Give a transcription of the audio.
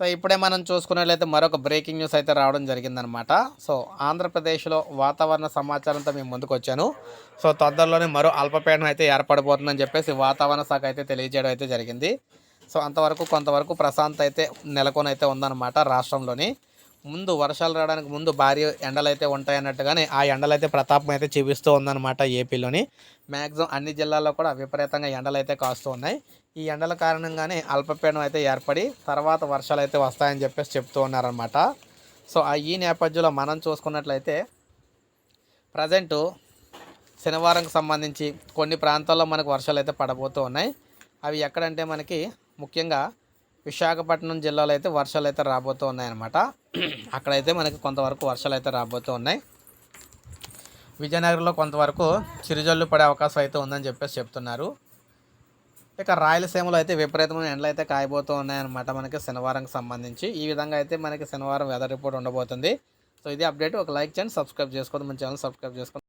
So ఇప్పుడే మనం చూసుకున్నట్లయితే మరొక బ్రేకింగ్ న్యూస్ అయితే రావడం జరిగిందనమాట సో ఆంధ్రప్రదేశ్లో వాతావరణ సమాచారంతో మేము ముందుకు వచ్చాను సో తొందరలోనే మరో అల్పపీడనం అయితే ఏర్పడబోతుందని చెప్పేసి వాతావరణ శాఖ అయితే తెలియజేయడం అయితే జరిగింది. సో అంతవరకు కొంతవరకు ప్రశాంత్ అయితే నెలకొని అయితే ఉందన్నమాట రాష్ట్రంలోని. ముందు వర్షాలు రావడానికి ముందు భారీ ఎండలు అయితే ఉంటాయన్నట్టుగానే ఆ ఎండలు అయితే ప్రతాపం అయితే చూపిస్తూ ఉందన్నమాట ఏపీలోని. మ్యాక్సిమం అన్ని జిల్లాల్లో కూడా విపరీతంగా ఎండలు అయితే కాస్తూ ఉన్నాయి. ఈ ఎండల కారణంగానే అల్పపీడనం అయితే ఏర్పడి తర్వాత వర్షాలు అయితే వస్తాయని చెప్పేసి చెప్తూ ఉన్నారనమాట సో ఆ ఈ నేపథ్యంలో మనం చూసుకున్నట్లయితే ప్రజెంటు శనివారంకి సంబంధించి కొన్ని ప్రాంతాల్లో మనకు వర్షాలు అయితే పడబోతూ ఉన్నాయి. అవి ఎక్కడంటే మనకి ముఖ్యంగా విశాఖపట్నం జిల్లాలో అయితే వర్షాలు అయితే రాబోతూ ఉన్నాయన్నమాట అక్కడైతే మనకి కొంతవరకు వర్షాలు అయితే రాబోతూ ఉన్నాయి విజయనగరంలో కొంతవరకు చిరుజల్లు పడే అవకాశం అయితే ఉందని చెప్పేసి చెప్తున్నారు. ఇక రాయలసీమలో అయితే విపరీతమైన ఎండలు అయితే కాయబోతూ ఉన్నాయన్నమాట మనకి శనివారంకి సంబంధించి. ఈ విధంగా అయితే మనకి శనివారం వెదర్ రిపోర్ట్ ఉండబోతుంది. సో ఇది అప్డేట్ ఒక లైక్ చేయండి సబ్స్క్రైబ్ చేసుకోండి. మన ఛానల్ సబ్స్క్రైబ్ చేసుకోండి.